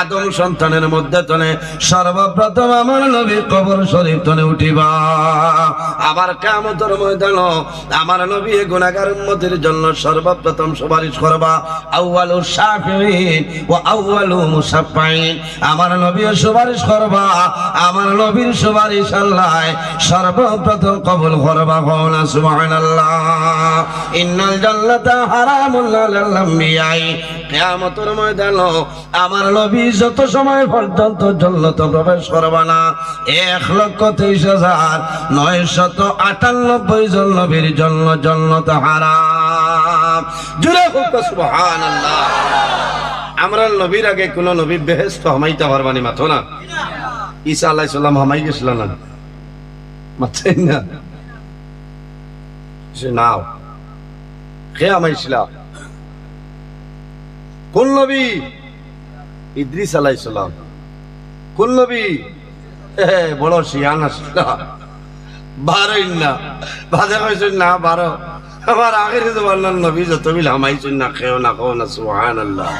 আদম সন্তানের মধ্যে তনে সর্বপ্রথম আমার নবী কবর শরীফ তনে উঠিবা। আবার কামতর ময়দান, আমার নবী গুনাহগার উম্মতের জন্য সর্বপ্রথম সুপারিশ করবা, আউয়ালু শাফিঈন ও আউয়ালু মুসাফফাইন আমার নবী সুপারিশ করবা, আমার নবীর সুপারিশ আল্লাহ সর্বপ্রথম কবুল করবা কওনা সুবহানাল্লাহ। ইন্নাল জান্নাতা হারামুল আলাল আম্বিয়াই। কিয়ামতের ময়দান আমার নবী যত সময় পর্যন্ত জন্নত প্রবেশ করবা না, এক লক্ষ তেইশ হাজার নয় শত আটানব্বই জন নবীর জন্য জন্নত হারাম। জুড়ে হোক, সুবহানাল্লাহ। আমরা নবীর আগে কোন নবী বেহেস্ত হামাইতে পারবানি, মাথো না। ঈসা আলাইহিস সালাম হামাই গেছিল না? মাথাই না? সে নাও। কে হামাইছিল? কোন নবী? ইদ্রিস আলাইহিস সালাম। কোন নবী? বড় শিয়ান বারোই না বাজে কইছেন না বারো। আমার আগের জমানার নবী যত বিল হামাইছেন না খেও না খাও না, সুবহানাল্লাহ।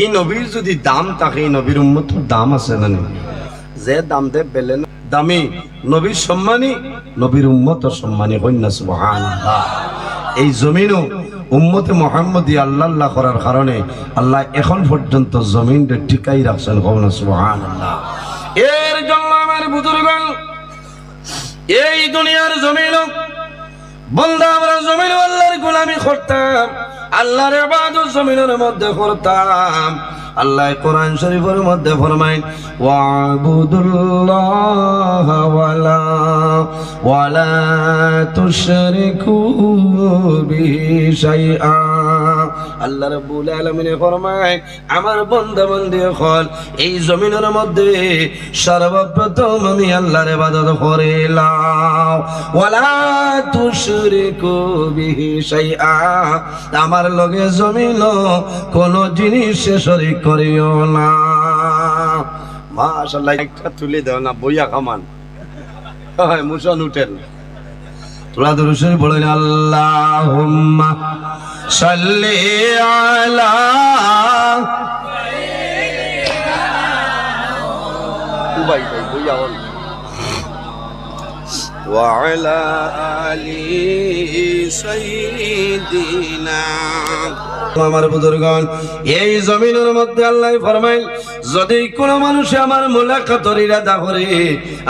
এই নবীর যদি দাম থাকে, এই নবীর উম্মতর দাম আছে না যে দাম দে পেলে না। দামি। নবীর সম্মানী, নবীর উম্মত সম্মানী কন্যা সুবহানাল্লাহ। এই জমিনও উম্মতে মোহাম্মদী আল্লাহ করার কারণে আল্লাহ এখন পর্যন্ত জমিনটা টিকাই রাখছেন কমনা সুহান আল্লাহ এর জন্য আমার বুজুর্গণ, এই দুনিয়ার জমিন বন্ধা আমরা জমিন আল্লাহর গোলামি করতাম, আল্লাহর ইবাদত জমিনের মধ্যে করতাম। আল্লাহ কোরআন শরীফের মধ্যে ফরমায়, ওয়াবুদুল্লাহ ওয়ালা ওয়ালা তুশরিকু বিহি শাইআ। আল্লাহ রাব্বুল আলামিনে ফরমায়, আমার বান্দা হল, এই জমিনের মধ্যে সর্বপ্রথম আমি আল্লাহর ইবাদত করিলাম। ওয়ালা তুশরিকু বিহি শাইআ। আমার লগে জমিন কোন জিনিস শরীক করিও না। মাশাআল্লাহ একটা তুলে দাও না বইয়া কামান। হয় মুসন উঠেন। তোরা দুরুশরী বলেন আল্লাহুম্মা সাল্লি আলা ভাই وعلى آل سيدنا আমার বুজুর্গণ এই জমিনের মধ্যে আল্লাহ ফরমাইল যদি কোনো মানুষ আমার মোলাকাতর ইরাদা করে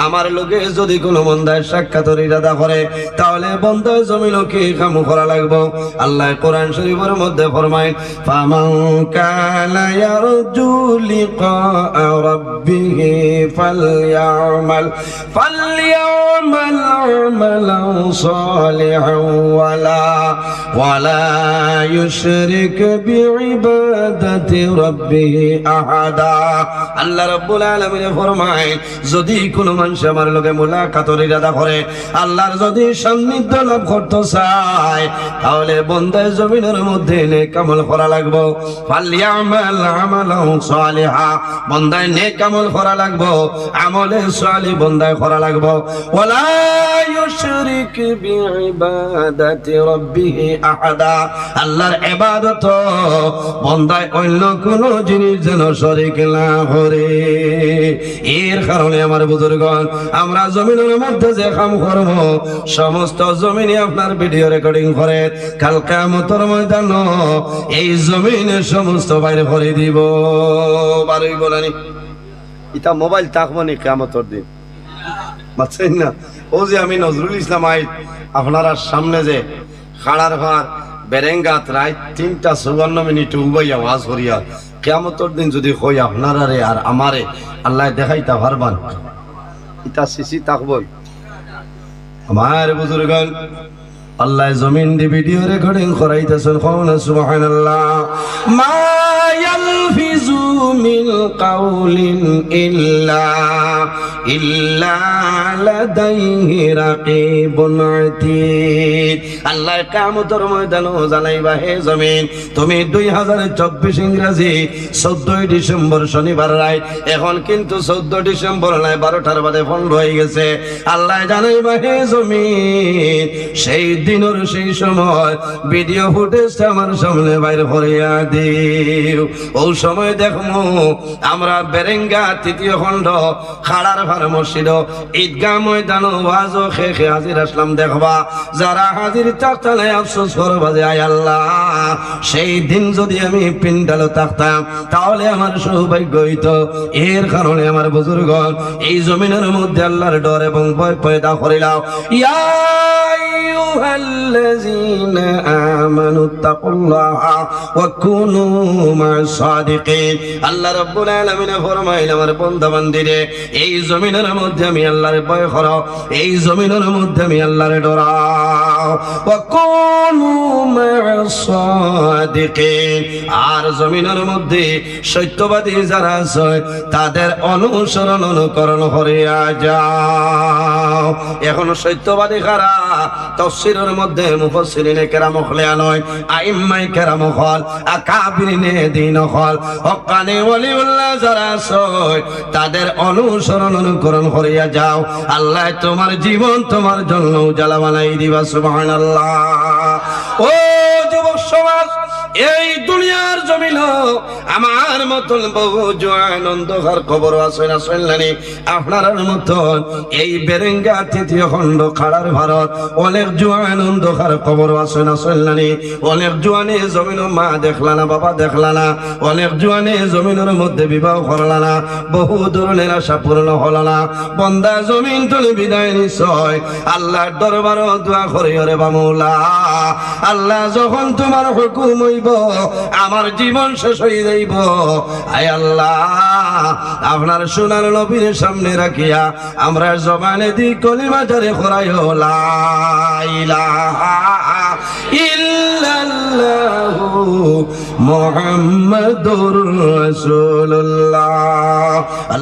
আমার লোকে যদি কোনো বন্ধায় সাক্ষাতর ইরাদা করে তাহলে বন্ধায় জমিনকে কাম করা লাগবো আল্লাহ কোরআন শরীফের মধ্যে ফরমাইল ফামান কানা ইয়ারজু লিকা রাব্বিহি ফালইআমাল ফালইআমাল আমালান সালিহান ওয়ালা ওয়ালা ইউশরিক বিইবাদাতি রাব্বিহি আহাদা আল্লাহ রাব্বুল আলামিন ফরমায়, যদি কোনো মানুষ আমার লগে মুলাকাতের ইরাদা করে, আল্লাহর যদি সান্নিধ্য লাভ করতে চায়, তাহলে বন্দায় জমিনের মধ্যে নেক আমল করা লাগবো। ফালিয়ামাল আমালান সালিহা, বন্দায় নেক আমল করা লাগবো, আমলে সালি বন্দায় করা লাগবো। ওয়ালা ইউশরিক বিইবাদাতি রাব্বিহি আহাদা। আল্লাহর ইবাদত, বন্দায় অন্য কোন জিনিস যেন শরীক না করে। এর কারণে আমার বুজুর্গণ, আমরা জমিনের মধ্যে যে কাম করব, সমস্ত জমিনে আপনার ভিডিও রেকর্ডিং করে। কাল কামতর ময়দান এই জমিনে সমস্ত বাইরে করে দিব। বারোই বলানি ইটা মোবাইল থাকব নি কামতর দিন। বুঝছেন না। ও যে আমি নজরুল ইসলাম আই আপনারা সামনে যে খাড়ার ভার, বেরেঙ্গাত রায় তিনটা চৌবান্ন মিনিট উবাই আওয়াজ করিয়া কেমতর দিন যদি হই আপনারারে আর আমারে, আল্লাহ দেখাইতা পারবান। ইটা সিসি থাকবই আমার বুজুর্গন আল্লাহ জমিন দি ভিডিও রেকর্ডিং করাইতেছেন কওনা সুবহানাল্লাহ। মা ইয়ালফিজু من قول إلا إلا لديه رقيب عتيد আল্লাহ কামতর ময়দান জানাইবা হে জমিন তুমি দুই হাজার চব্বিশ ইংরাজি চোদ্দই ডিসেম্বর শনিবার রায় এখন কিন্তু চোদ্দ ডিসেম্বর নয় বারোটার বাদে ফোন হয়ে গেছে আল্লাহ জানাইবা হে জমিন সেই দিনের সেই সময় ভিডিও ফুটেজটা আমার সামনে বাইরে ভরিয়া দিও ও সময় দেখমু আমরা বেরেঙ্গা তৃতীয় খণ্ড খাড়ার ভার মসজিদ ঈদগাহ ময়দান ওয়াজ ও খে খে হাজির আসলাম দেখবা যারা হাজির থাকতালে আফসোস করবা যে আয় আল্লাহ সেই দিন যদি আমি পিন্ডালো থাকতাম তাহলে আমার সৌভাগ্য হইতো এর কারণে আমার বুজুর্গ এই জমিনের মধ্যে আল্লাহর ডর এবং ভয় পয়দা করিলাম ইয়া أيها الذين آمنوا اتقوا الله وكونوا مع الصادقين আল্লাহ রব্বুল আলামিন ফরমাইল, আমার বান্দা বান্দিরে এই জমিনের মধ্যে আমি আল্লাহর ভয় করো এই জমিনের মধ্যে আমি আল্লাহর ডরাও। ওয়াকুনু মাসাদিকিন আর জমিনের মধ্যে সত্যবাদী যারা আছে, তাদের অনুসরণ অনুকরণ করে যাও। এখন সত্যবাদী কারা? তফসিরের মধ্যে মুফাসসিরিন কেরাম হলেয়া আইম্মাই কেরাম হল, আকাবিরিনে দিন হল, হকানে হক্কানি ওলিউল্লাহ, যারা সয় তাদের অনুসরণ অনুকরণ করিয়া যাও। আল্লাহ তোমার জীবন তোমার জন্য উজালা বানাই দিবা, সুবহানাল্লাহ। ও যুবক সমাজ এই দুনিয়ার জমিন আমার মতন বহু জোয়ান অন্ধকার খবর আছে না শুনলেনি? আপনার মতন এই বেরেঙ্গা তৃতীয় খণ্ড খাড়ার ভারত অনেক জোয়ান অন্ধকার খবর আছে না শুনলেনি? অনেক জোয়ানে জমিন মা দেখলা না, বাবা দেখলা না। অনেক জোয়ানে জমিনের মধ্যে বিবাহ করলা না। বহু ধরনের আশা পূর্ণ হলো না। বন্দা জমিন তুলে বিদায় নিশ্চয়। আল্লাহর দরবার দোয়া করি রে বামুলা। আল্লাহ যখন তোমার হুকুম হইব, আমার জীবন শেষ হয়ে যাইব। আয় আল্লাহ, আপনার সোনার নবীর সামনে রাখিয়া আমরা জবানে দি কলিমা জারে খরাইও লা ইলাহা ইল্লাল্লাহু মুহাম্মাদুর রাসূলুল্লাহ।